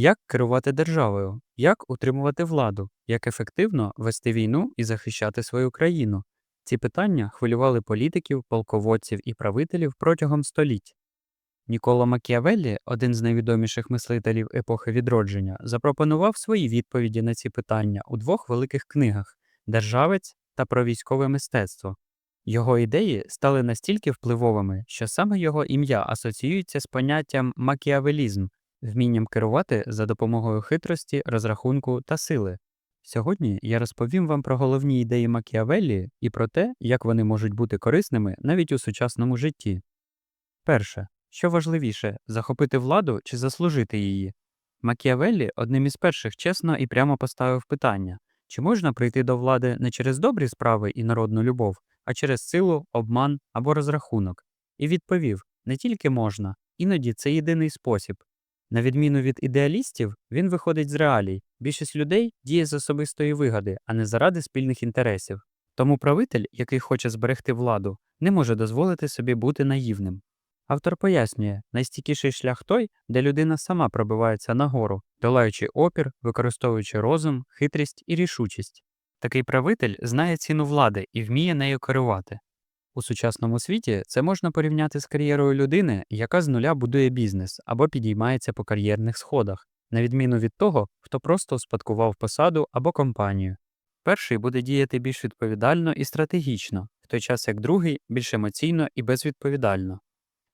Як керувати державою, як утримувати владу, як ефективно вести війну і захищати свою країну. Ці питання хвилювали політиків, полководців і правителів протягом століть. Ніколо Макіавеллі, один з найвідоміших мислителів епохи відродження, запропонував свої відповіді на ці питання у двох великих книгах Державець та про військове мистецтво. Його ідеї стали настільки впливовими, що саме його ім'я асоціюється з поняттям макіавелізм, вмінням керувати за допомогою хитрості, розрахунку та сили. Сьогодні я розповім вам про головні ідеї Макіавеллі і про те, як вони можуть бути корисними навіть у сучасному житті. Перше, що важливіше захопити владу чи заслужити її? Макіавеллі одним із перших чесно і прямо поставив питання чи можна прийти до влади не через добрі справи і народну любов, а через силу, обман або розрахунок, і відповів не тільки можна, іноді це єдиний спосіб. На відміну від ідеалістів, він виходить з реалій. Більшість людей діє з особистої вигоди, а не заради спільних інтересів. Тому правитель, який хоче зберегти владу, не може дозволити собі бути наївним. Автор пояснює, найстійкіший шлях той, де людина сама пробивається нагору, долаючи опір, використовуючи розум, хитрість і рішучість. Такий правитель знає ціну влади і вміє нею керувати. У сучасному світі це можна порівняти з кар'єрою людини, яка з нуля будує бізнес або підіймається по кар'єрних сходах, на відміну від того, хто просто успадкував посаду або компанію. Перший буде діяти більш відповідально і стратегічно, в той час як другий більш емоційно і безвідповідально.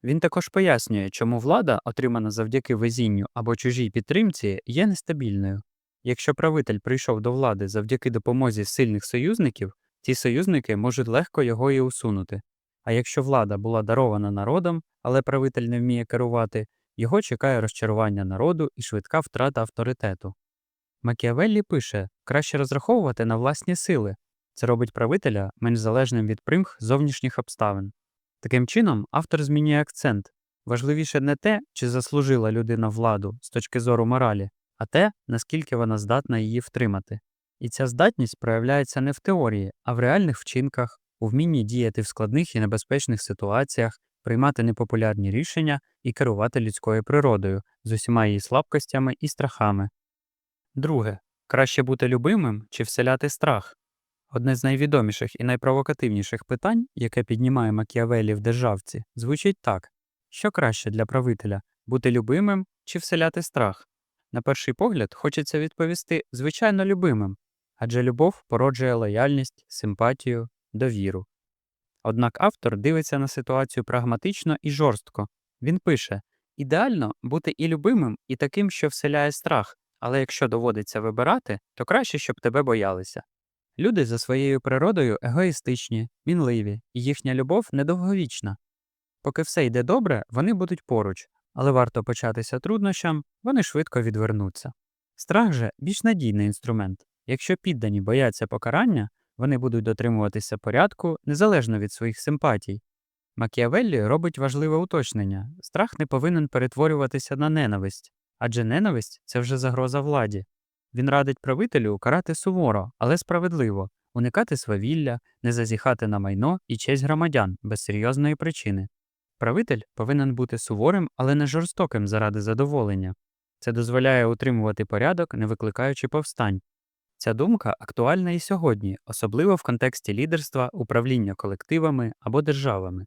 Він також пояснює, чому влада, отримана завдяки везінню або чужій підтримці, є нестабільною. Якщо правитель прийшов до влади завдяки допомозі сильних союзників, ті союзники можуть легко його і усунути. А якщо влада була дарована народом, але правитель не вміє керувати, його чекає розчарування народу і швидка втрата авторитету. Макіавеллі пише краще розраховувати на власні сили. Це робить правителя менш залежним від примх зовнішніх обставин. Таким чином, автор змінює акцент. Важливіше не те, чи заслужила людина владу з точки зору моралі, а те, наскільки вона здатна її втримати. І ця здатність проявляється не в теорії, а в реальних вчинках, у вмінні діяти в складних і небезпечних ситуаціях, приймати непопулярні рішення і керувати людською природою з усіма її слабкостями і страхами. Друге, краще бути любимим чи вселяти страх. Одне з найвідоміших і найпровокативніших питань, яке піднімає Макіавелі в державці, звучить так: що краще для правителя бути любимим чи вселяти страх? На перший погляд, хочеться відповісти звичайно любимим, адже любов породжує лояльність, симпатію, довіру. Однак автор дивиться на ситуацію прагматично і жорстко. Він пише: ідеально бути і любимим, і таким, що вселяє страх, але якщо доводиться вибирати, то краще, щоб тебе боялися. Люди за своєю природою егоїстичні, мінливі, і їхня любов недовговічна. Поки все йде добре, вони будуть поруч, але варто початися труднощам, вони швидко відвернуться. Страх же більш надійний інструмент. Якщо піддані бояться покарання, вони будуть дотримуватися порядку незалежно від своїх симпатій. Макіавеллі робить важливе уточнення страх не повинен перетворюватися на ненависть, адже ненависть це вже загроза владі. Він радить правителю карати суворо, але справедливо, уникати свавілля, не зазіхати на майно і честь громадян без серйозної причини. Правитель повинен бути суворим, але не жорстоким заради задоволення. Це дозволяє утримувати порядок, не викликаючи повстань. Ця думка актуальна і сьогодні, особливо в контексті лідерства, управління колективами або державами.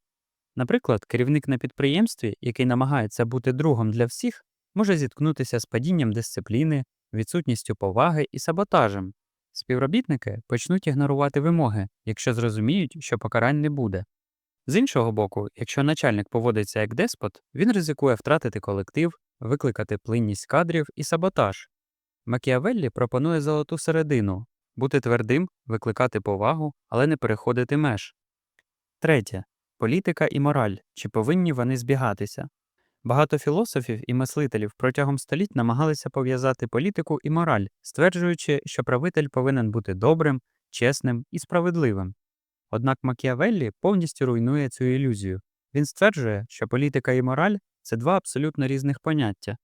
Наприклад, керівник на підприємстві, який намагається бути другом для всіх, може зіткнутися з падінням дисципліни, відсутністю поваги і саботажем. Співробітники почнуть ігнорувати вимоги, якщо зрозуміють, що покарань не буде. З іншого боку, якщо начальник поводиться як деспот, він ризикує втратити колектив, викликати плинність кадрів і саботаж. Макіавеллі пропонує золоту середину бути твердим, викликати повагу, але не переходити меж. Третє політика і мораль чи повинні вони збігатися. Багато філософів і мислителів протягом століть намагалися пов'язати політику і мораль, стверджуючи, що правитель повинен бути добрим, чесним і справедливим. Однак Макіавеллі повністю руйнує цю ілюзію. Він стверджує, що політика і мораль це два абсолютно різних поняття.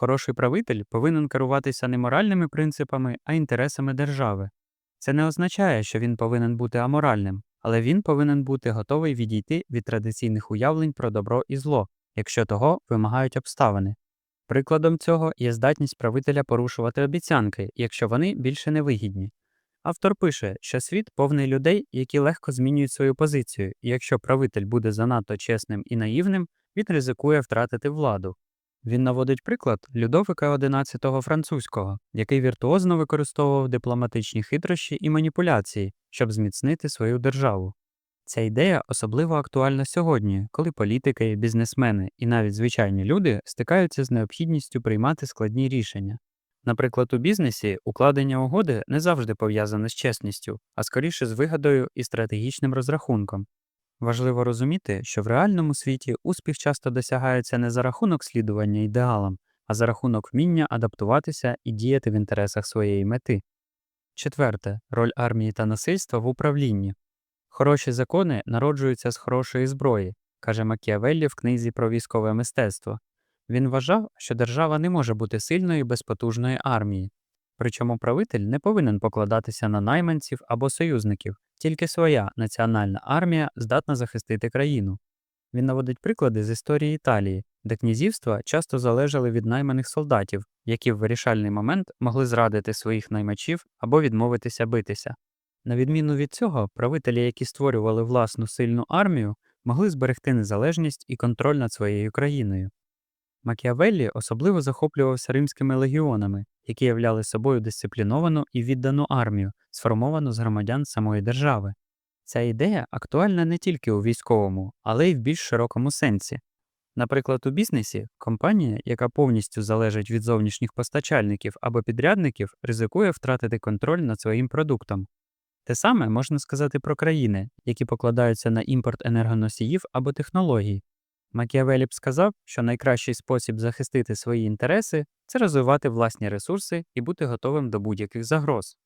Хороший правитель повинен керуватися не моральними принципами, а інтересами держави. Це не означає, що він повинен бути аморальним, але він повинен бути готовий відійти від традиційних уявлень про добро і зло, якщо того вимагають обставини. Прикладом цього є здатність правителя порушувати обіцянки, якщо вони більше не вигідні. Автор пише, що світ повний людей, які легко змінюють свою позицію, і якщо правитель буде занадто чесним і наївним, він ризикує втратити владу. Він наводить приклад Людовика XI французького, який віртуозно використовував дипломатичні хитрощі і маніпуляції, щоб зміцнити свою державу. Ця ідея особливо актуальна сьогодні, коли політики, бізнесмени і навіть звичайні люди стикаються з необхідністю приймати складні рішення. Наприклад, у бізнесі укладення угоди не завжди пов'язане з чесністю, а скоріше з вигадою і стратегічним розрахунком. Важливо розуміти, що в реальному світі успіх часто досягається не за рахунок слідування ідеалам, а за рахунок вміння адаптуватися і діяти в інтересах своєї мети. Четверте роль армії та насильства в управлінні. Хороші закони народжуються з хорошої зброї, каже Макіавеллі в книзі про військове мистецтво. Він вважав, що держава не може бути сильною без потужної армії. Причому правитель не повинен покладатися на найманців або союзників, тільки своя національна армія здатна захистити країну. Він наводить приклади з історії Італії, де князівства часто залежали від найманих солдатів, які в вирішальний момент могли зрадити своїх наймачів або відмовитися битися. На відміну від цього, правителі, які створювали власну сильну армію, могли зберегти незалежність і контроль над своєю країною. Макіавеллі особливо захоплювався римськими легіонами, які являли собою дисципліновану і віддану армію, сформовану з громадян самої держави. Ця ідея актуальна не тільки у військовому, але й в більш широкому сенсі. Наприклад, у бізнесі компанія, яка повністю залежить від зовнішніх постачальників або підрядників, ризикує втратити контроль над своїм продуктом. Те саме можна сказати про країни, які покладаються на імпорт енергоносіїв або технологій. Макіавелі б сказав, що найкращий спосіб захистити свої інтереси це розвивати власні ресурси і бути готовим до будь-яких загроз.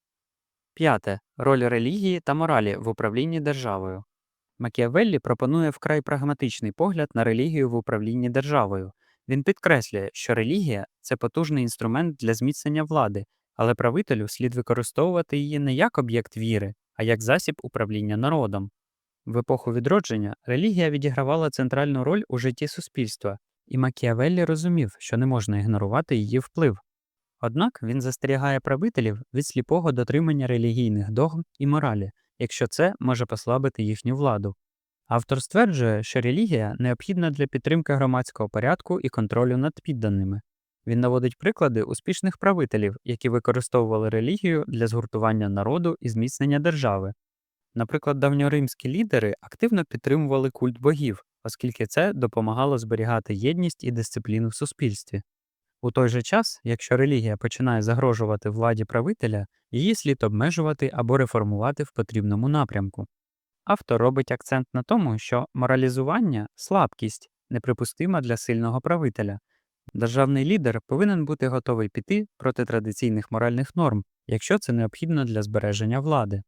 П'яте роль релігії та моралі в управлінні державою. Макіавеллі пропонує вкрай прагматичний погляд на релігію в управлінні державою. Він підкреслює, що релігія це потужний інструмент для зміцнення влади, але правителю слід використовувати її не як об'єкт віри, а як засіб управління народом. В епоху відродження релігія відігравала центральну роль у житті суспільства, і Макіавеллі розумів, що не можна ігнорувати її вплив. Однак він застерігає правителів від сліпого дотримання релігійних догм і моралі, якщо це може послабити їхню владу. Автор стверджує, що релігія необхідна для підтримки громадського порядку і контролю над підданими. Він наводить приклади успішних правителів, які використовували релігію для згуртування народу і зміцнення держави. Наприклад, давньоримські лідери активно підтримували культ богів, оскільки це допомагало зберігати єдність і дисципліну в суспільстві. У той же час, якщо релігія починає загрожувати владі правителя, її слід обмежувати або реформувати в потрібному напрямку. Автор робить акцент на тому, що моралізування слабкість неприпустима для сильного правителя. Державний лідер повинен бути готовий піти проти традиційних моральних норм, якщо це необхідно для збереження влади.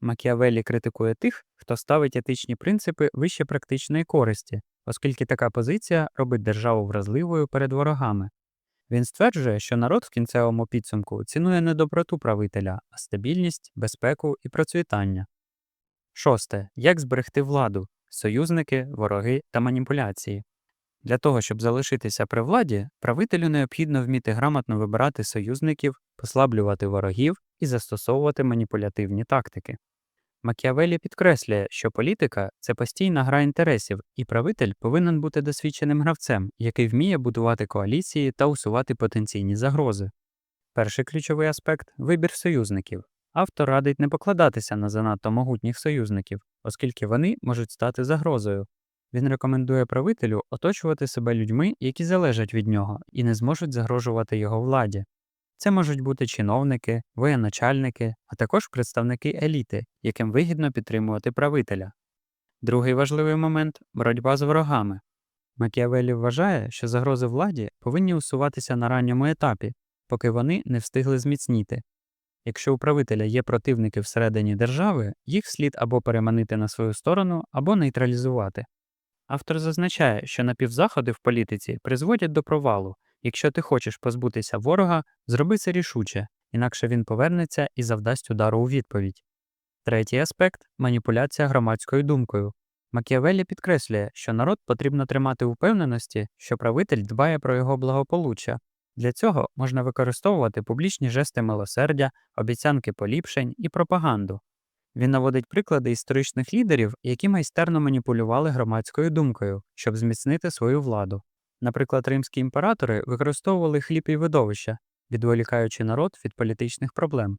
Макіавеллі критикує тих, хто ставить етичні принципи вище практичної користі, оскільки така позиція робить державу вразливою перед ворогами. Він стверджує, що народ в кінцевому підсумку цінує не доброту правителя, а стабільність, безпеку і процвітання. Шосте. Як зберегти владу, союзники, вороги та маніпуляції. Для того, щоб залишитися при владі, правителю необхідно вміти грамотно вибирати союзників, послаблювати ворогів і застосовувати маніпулятивні тактики. Макіавелі підкреслює, що політика це постійна гра інтересів, і правитель повинен бути досвідченим гравцем, який вміє будувати коаліції та усувати потенційні загрози. Перший ключовий аспект вибір союзників. Автор радить не покладатися на занадто могутніх союзників, оскільки вони можуть стати загрозою. Він рекомендує правителю оточувати себе людьми, які залежать від нього і не зможуть загрожувати його владі. Це можуть бути чиновники, воєначальники, а також представники еліти, яким вигідно підтримувати правителя. Другий важливий момент боротьба з ворогами. Макіавелі вважає, що загрози владі повинні усуватися на ранньому етапі, поки вони не встигли зміцніти. Якщо у правителя є противники всередині держави, їх слід або переманити на свою сторону, або нейтралізувати. Автор зазначає, що напівзаходи в політиці призводять до провалу. Якщо ти хочеш позбутися ворога, зроби це рішуче, інакше він повернеться і завдасть удару у відповідь. Третій аспект маніпуляція громадською думкою. Макіавеллі підкреслює, що народ потрібно тримати у впевненості, що правитель дбає про його благополуччя. Для цього можна використовувати публічні жести милосердя, обіцянки поліпшень і пропаганду. Він наводить приклади історичних лідерів, які майстерно маніпулювали громадською думкою, щоб зміцнити свою владу. Наприклад, римські імператори використовували хліб і видовища, відволікаючи народ від політичних проблем.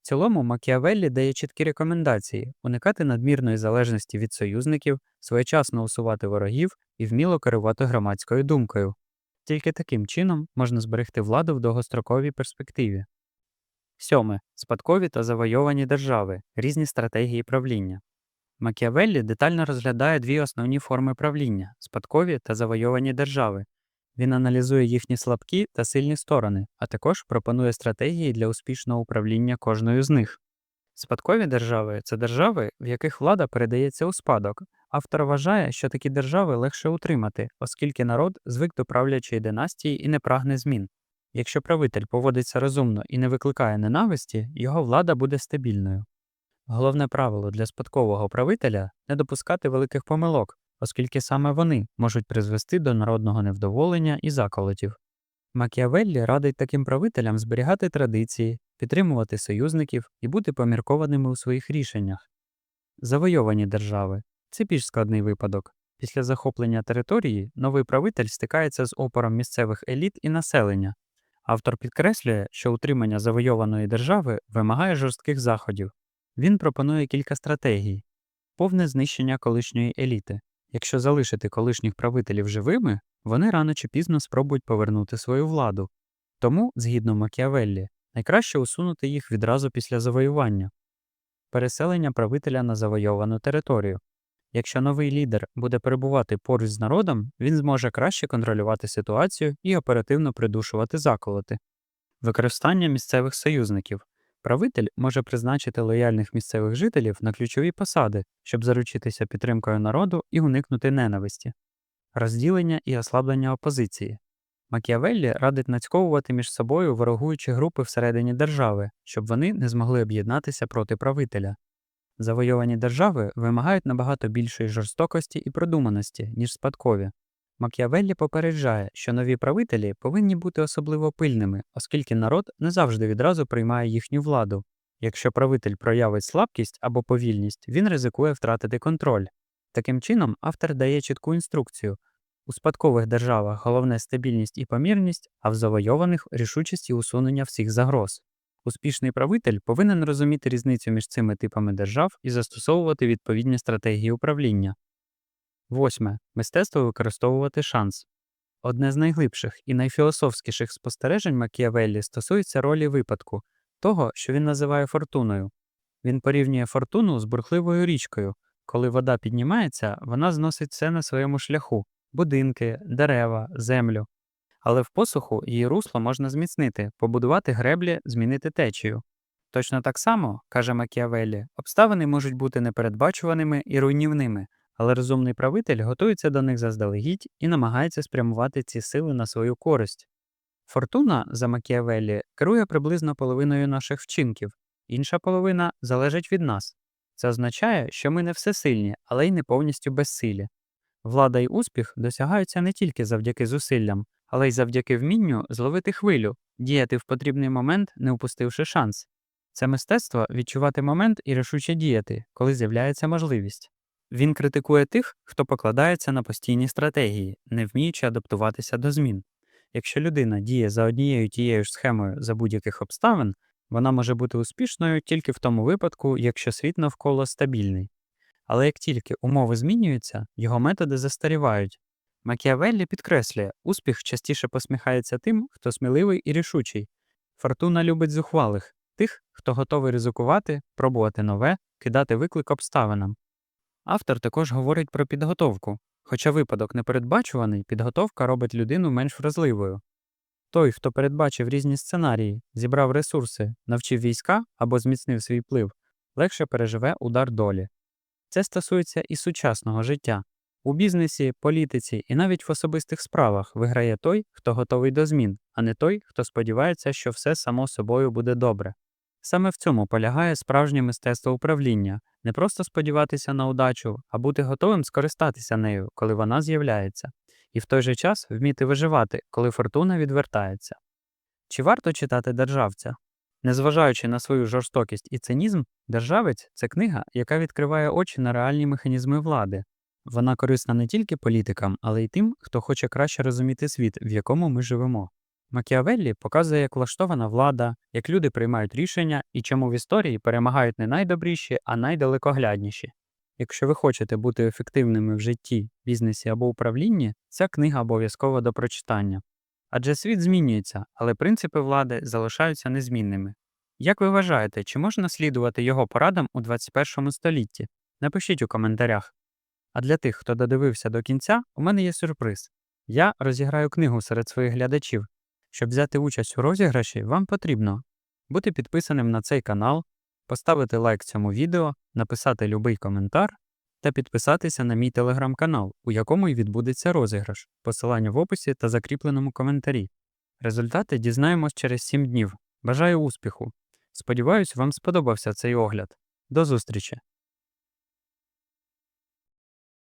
В цілому Макіавеллі дає чіткі рекомендації уникати надмірної залежності від союзників, своєчасно усувати ворогів і вміло керувати громадською думкою. Тільки таким чином можна зберегти владу в довгостроковій перспективі. Сьоме. Спадкові та завойовані держави різні стратегії правління. Макіавеллі детально розглядає дві основні форми правління спадкові та завойовані держави. Він аналізує їхні слабкі та сильні сторони, а також пропонує стратегії для успішного управління кожною з них. Спадкові держави це держави, в яких влада передається у спадок. Автор вважає, що такі держави легше утримати, оскільки народ звик до правлячої династії і не прагне змін. Якщо правитель поводиться розумно і не викликає ненависті, його влада буде стабільною. Головне правило для спадкового правителя не допускати великих помилок, оскільки саме вони можуть призвести до народного невдоволення і заколотів. Макіавеллі радить таким правителям зберігати традиції, підтримувати союзників і бути поміркованими у своїх рішеннях. Завойовані держави це більш складний випадок. Після захоплення території новий правитель стикається з опором місцевих еліт і населення. Автор підкреслює, що утримання завойованої держави вимагає жорстких заходів. Він пропонує кілька стратегій: повне знищення колишньої еліти. Якщо залишити колишніх правителів живими, вони рано чи пізно спробують повернути свою владу. Тому, згідно Макіавеллі, найкраще усунути їх відразу після завоювання, переселення правителя на завойовану територію. Якщо новий лідер буде перебувати поруч з народом, він зможе краще контролювати ситуацію і оперативно придушувати заколоти. Використання місцевих союзників. Правитель може призначити лояльних місцевих жителів на ключові посади, щоб заручитися підтримкою народу і уникнути ненависті, розділення і ослаблення опозиції. Макіавеллі радить нацьковувати між собою ворогуючі групи всередині держави, щоб вони не змогли об'єднатися проти правителя. Завойовані держави вимагають набагато більшої жорстокості і продуманості, ніж спадкові. Макіавеллі попереджає, що нові правителі повинні бути особливо пильними, оскільки народ не завжди відразу приймає їхню владу. Якщо правитель проявить слабкість або повільність, він ризикує втратити контроль. Таким чином, автор дає чітку інструкцію у спадкових державах головне стабільність і помірність, а в завойованих рішучість і усунення всіх загроз. Успішний правитель повинен розуміти різницю між цими типами держав і застосовувати відповідні стратегії управління. Восьме. Мистецтво використовувати шанс. Одне з найглибших і найфілософськіших спостережень Макіавеллі стосується ролі випадку, того, що він називає фортуною. Він порівнює фортуну з бурхливою річкою. Коли вода піднімається, вона зносить все на своєму шляху будинки, дерева, землю. Але в посуху її русло можна зміцнити, побудувати греблі, змінити течію. Точно так само, каже Макіавеллі, обставини можуть бути непередбачуваними і руйнівними, але розумний правитель готується до них заздалегідь і намагається спрямувати ці сили на свою користь. Фортуна за Макіавеллі керує приблизно половиною наших вчинків, інша половина залежить від нас. Це означає, що ми не всесильні, але й не повністю безсилі. Влада й успіх досягаються не тільки завдяки зусиллям, але й завдяки вмінню зловити хвилю, діяти в потрібний момент, не упустивши шанс. Це мистецтво відчувати момент і рішуче діяти, коли з'являється можливість. Він критикує тих, хто покладається на постійні стратегії, не вміючи адаптуватися до змін. Якщо людина діє за однією тією ж схемою за будь-яких обставин, вона може бути успішною тільки в тому випадку, якщо світ навколо стабільний. Але як тільки умови змінюються, його методи застарівають. Макіавеллі підкреслює, успіх частіше посміхається тим, хто сміливий і рішучий. Фортуна любить зухвалих, тих, хто готовий ризикувати, пробувати нове, кидати виклик обставинам. Автор також говорить про підготовку. Хоча випадок непередбачуваний, підготовка робить людину менш вразливою. Той, хто передбачив різні сценарії, зібрав ресурси, навчив війська або зміцнив свій вплив, легше переживе удар долі. Це стосується і сучасного життя. У бізнесі, політиці і навіть в особистих справах виграє той, хто готовий до змін, а не той, хто сподівається, що все само собою буде добре. Саме в цьому полягає справжнє мистецтво управління не просто сподіватися на удачу, а бути готовим скористатися нею, коли вона з'являється, і в той же час вміти виживати, коли фортуна відвертається. Чи варто читати державця? Незважаючи на свою жорстокість і цинізм, державець це книга, яка відкриває очі на реальні механізми влади. Вона корисна не тільки політикам, але й тим, хто хоче краще розуміти світ, в якому ми живемо. Макіавеллі показує, як влаштована влада, як люди приймають рішення і чому в історії перемагають не найдобріші, а найдалекоглядніші. Якщо ви хочете бути ефективними в житті, бізнесі або управлінні, ця книга обов'язкова до прочитання. Адже світ змінюється, але принципи влади залишаються незмінними. Як ви вважаєте, чи можна слідувати його порадам у 21 столітті? Напишіть у коментарях. А для тих, хто додивився до кінця, у мене є сюрприз. Я розіграю книгу серед своїх глядачів. Щоб взяти участь у розіграші, вам потрібно бути підписаним на цей канал, поставити лайк цьому відео, написати любий коментар та підписатися на мій телеграм-канал, у якому і відбудеться розіграш, посилання в описі та закріпленому коментарі. Результати дізнаємось через 7 днів. Бажаю успіху! Сподіваюсь, вам сподобався цей огляд. До зустрічі!